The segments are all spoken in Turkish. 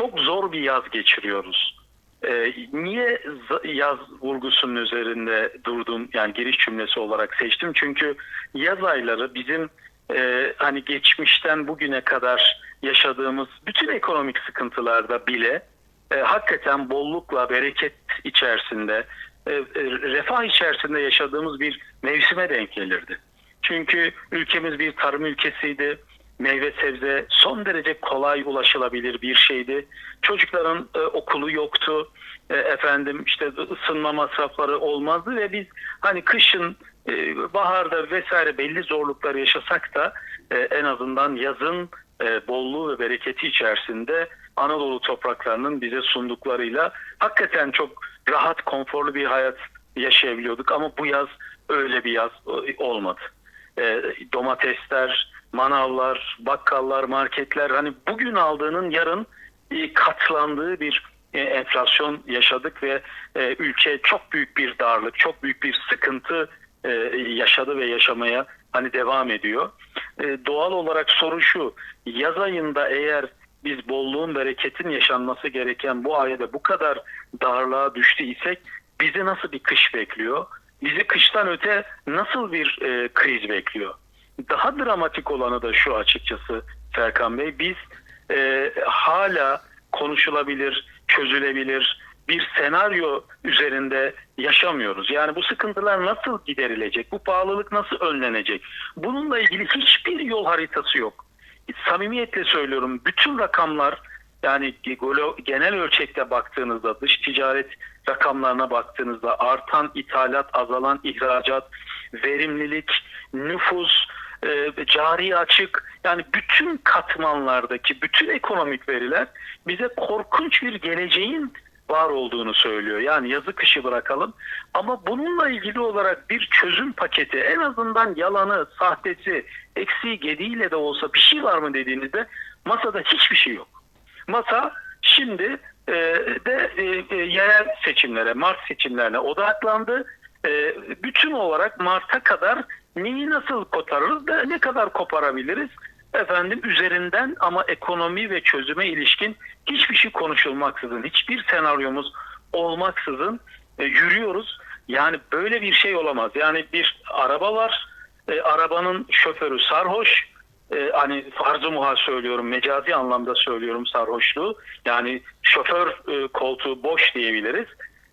çok zor bir yaz geçiriyoruz. Ee, niye yaz vurgusunun üzerinde durdum yani giriş cümlesi olarak seçtim çünkü yaz ayları bizim e, hani geçmişten bugüne kadar yaşadığımız bütün ekonomik sıkıntılarda bile e, hakikaten bollukla bereket içerisinde e, e, refah içerisinde yaşadığımız bir mevsime denk gelirdi. Çünkü ülkemiz bir tarım ülkesiydi. Meyve sebze son derece kolay ulaşılabilir bir şeydi. Çocukların e, okulu yoktu. E, efendim işte ısınma masrafları olmazdı ve biz hani kışın e, baharda vesaire belli zorluklar yaşasak da e, en azından yazın e, bolluğu ve bereketi içerisinde Anadolu topraklarının bize sunduklarıyla hakikaten çok rahat, konforlu bir hayat yaşayabiliyorduk ama bu yaz öyle bir yaz e, olmadı. E, domatesler, manavlar, bakkallar, marketler hani bugün aldığının yarın e, katlandığı bir e, enflasyon yaşadık ve e, ülke çok büyük bir darlık, çok büyük bir sıkıntı yaşadı ve yaşamaya hani devam ediyor. Doğal olarak soru şu, yaz ayında eğer biz bolluğun, bereketin yaşanması gereken bu ayda bu kadar darlığa düştü isek bizi nasıl bir kış bekliyor? Bizi kıştan öte nasıl bir e, kriz bekliyor? Daha dramatik olanı da şu açıkçası Serkan Bey. Biz e, hala konuşulabilir, çözülebilir bir senaryo üzerinde yaşamıyoruz. Yani bu sıkıntılar nasıl giderilecek? Bu pahalılık nasıl önlenecek? Bununla ilgili hiçbir yol haritası yok. Samimiyetle söylüyorum. Bütün rakamlar yani genel ölçekte baktığınızda dış ticaret rakamlarına baktığınızda artan ithalat, azalan ihracat, verimlilik, nüfus, e, cari açık yani bütün katmanlardaki bütün ekonomik veriler bize korkunç bir geleceğin var olduğunu söylüyor. Yani yazı kışı bırakalım. Ama bununla ilgili olarak bir çözüm paketi en azından yalanı, sahtesi, eksiği, gediğiyle de olsa bir şey var mı dediğinizde masada hiçbir şey yok. Masa şimdi e, de e, e, yerel seçimlere, Mart seçimlerine odaklandı. E, bütün olarak Mart'a kadar neyi nasıl kotarırız da ne kadar koparabiliriz? Efendim üzerinden ama ekonomi ve çözüme ilişkin hiçbir şey konuşulmaksızın, hiçbir senaryomuz olmaksızın e, yürüyoruz. Yani böyle bir şey olamaz. Yani bir araba var, e, arabanın şoförü sarhoş, e, hani farz-ı muhal söylüyorum, mecazi anlamda söylüyorum sarhoşluğu. Yani şoför e, koltuğu boş diyebiliriz.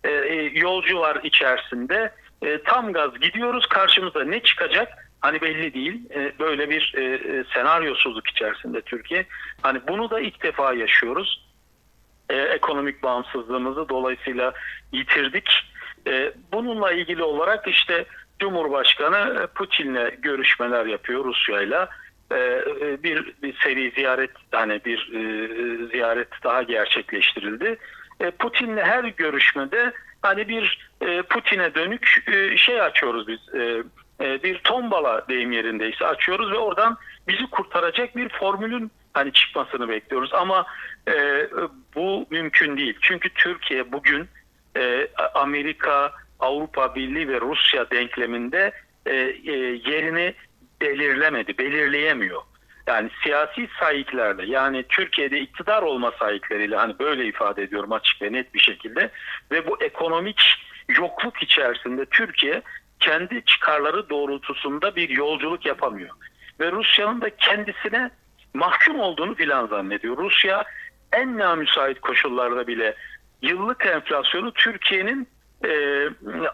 E, e, yolcu var içerisinde. E, tam gaz gidiyoruz. Karşımıza ne çıkacak? Hani belli değil. E, böyle bir e, e, senaryosuzluk içerisinde Türkiye. Hani bunu da ilk defa yaşıyoruz. E, ekonomik bağımsızlığımızı dolayısıyla yitirdik. E, bununla ilgili olarak işte Cumhurbaşkanı Putin'le görüşmeler yapıyor Rusya'yla. E, bir, bir seri ziyaret hani bir e, ziyaret daha gerçekleştirildi. E, Putin'le her görüşmede hani bir e, Putin'e dönük e, şey açıyoruz biz. E, bir tombala deyim yerindeyse açıyoruz ve oradan bizi kurtaracak bir formülün hani çıkmasını bekliyoruz. Ama bu mümkün değil. Çünkü Türkiye bugün Amerika, Avrupa Birliği ve Rusya denkleminde yerini belirlemedi, belirleyemiyor. Yani siyasi sahiplerle yani Türkiye'de iktidar olma sahipleriyle hani böyle ifade ediyorum açık ve net bir şekilde ve bu ekonomik yokluk içerisinde Türkiye kendi çıkarları doğrultusunda bir yolculuk yapamıyor. Ve Rusya'nın da kendisine mahkum olduğunu filan zannediyor. Rusya en namüsait koşullarda bile yıllık enflasyonu Türkiye'nin e,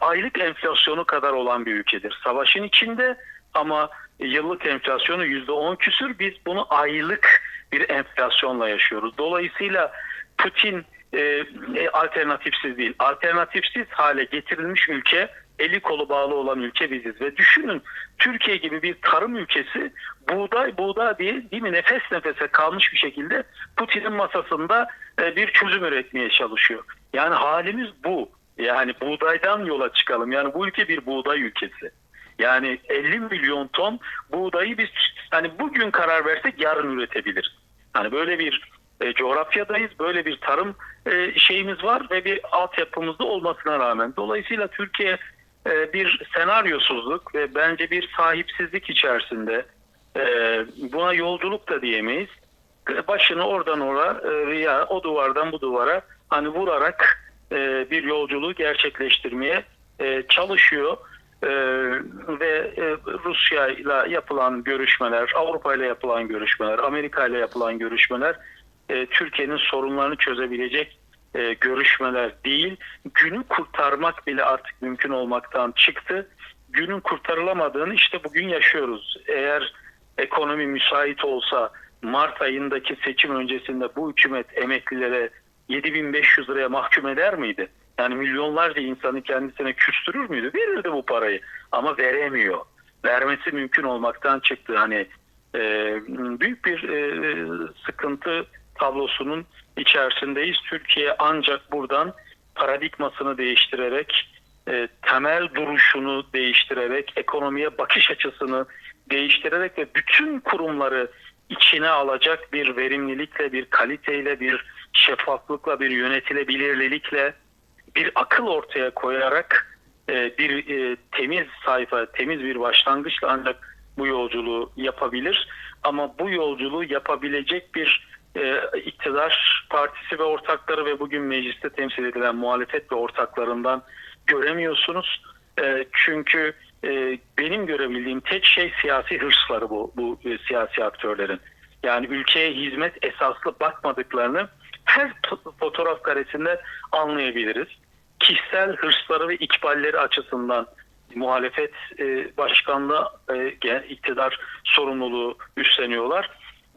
aylık enflasyonu kadar olan bir ülkedir. Savaşın içinde ama yıllık enflasyonu yüzde on küsür biz bunu aylık bir enflasyonla yaşıyoruz. Dolayısıyla Putin e, alternatifsiz değil. Alternatifsiz hale getirilmiş ülke eli kolu bağlı olan ülke biziz ve düşünün Türkiye gibi bir tarım ülkesi buğday buğday diye değil mi nefes nefese kalmış bir şekilde Putin'in masasında e, bir çözüm üretmeye çalışıyor. Yani halimiz bu. Yani buğdaydan yola çıkalım. Yani bu ülke bir buğday ülkesi. Yani 50 milyon ton buğdayı biz hani bugün karar versek yarın üretebiliriz. Hani böyle bir e, coğrafyadayız. Böyle bir tarım e, şeyimiz var ve bir altyapımızda olmasına rağmen. Dolayısıyla Türkiye e, bir senaryosuzluk ve bence bir sahipsizlik içerisinde e, buna yolculuk da diyemeyiz. başını oradan oraya ya o duvardan bu duvara hani vurarak e, bir yolculuğu gerçekleştirmeye e, çalışıyor. E, ve e, Rusya ile yapılan görüşmeler, Avrupa ile yapılan görüşmeler, Amerika ile yapılan görüşmeler e, Türkiye'nin sorunlarını çözebilecek e, görüşmeler değil. Günü kurtarmak bile artık mümkün olmaktan çıktı. Günün kurtarılamadığını işte bugün yaşıyoruz. Eğer ekonomi müsait olsa Mart ayındaki seçim öncesinde bu hükümet emeklilere 7500 liraya mahkum eder miydi? Yani milyonlarca insanı kendisine küstürür müydü? Verirdi bu parayı ama veremiyor. Vermesi mümkün olmaktan çıktı. Hani e, büyük bir e, sıkıntı tablosunun içerisindeyiz. Türkiye ancak buradan paradigmasını değiştirerek, e, temel duruşunu değiştirerek, ekonomiye bakış açısını değiştirerek ve bütün kurumları içine alacak bir verimlilikle, bir kaliteyle, bir şeffaflıkla, bir yönetilebilirlikle, bir akıl ortaya koyarak e, bir e, temiz sayfa, temiz bir başlangıçla ancak bu yolculuğu yapabilir. Ama bu yolculuğu yapabilecek bir e, iktidar partisi ve ortakları ve bugün mecliste temsil edilen muhalefet ve ortaklarından göremiyorsunuz. E, çünkü e, benim görebildiğim tek şey siyasi hırsları bu, bu e, siyasi aktörlerin. Yani ülkeye hizmet esaslı bakmadıklarını her fotoğraf karesinde anlayabiliriz. Kişisel hırsları ve ikballeri açısından muhalefet e, başkanlığı e, iktidar sorumluluğu üstleniyorlar.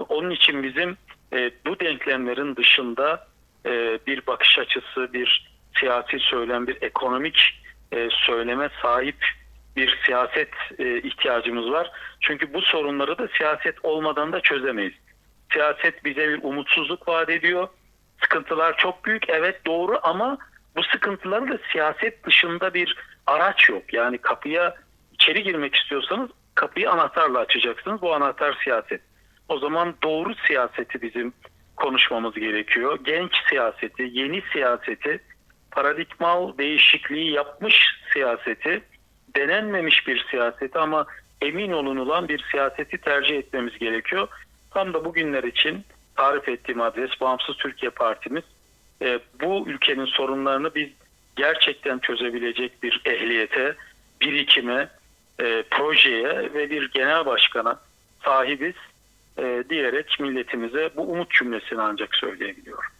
Onun için bizim e, bu denklemlerin dışında e, bir bakış açısı, bir siyasi söylem, bir ekonomik e, söyleme sahip bir siyaset e, ihtiyacımız var. Çünkü bu sorunları da siyaset olmadan da çözemeyiz. Siyaset bize bir umutsuzluk vaat ediyor. Sıkıntılar çok büyük, evet doğru ama bu sıkıntıları da siyaset dışında bir araç yok. Yani kapıya içeri girmek istiyorsanız kapıyı anahtarla açacaksınız. Bu anahtar siyaset. O zaman doğru siyaseti bizim konuşmamız gerekiyor. Genç siyaseti, yeni siyaseti, paradigmal değişikliği yapmış siyaseti, denenmemiş bir siyaseti ama emin olunulan bir siyaseti tercih etmemiz gerekiyor. Tam da bugünler için tarif ettiğim adres Bağımsız Türkiye Partimiz e, bu ülkenin sorunlarını biz gerçekten çözebilecek bir ehliyete, birikime, e, projeye ve bir genel başkana sahibiz e, diyerek milletimize bu umut cümlesini ancak söyleyebiliyorum.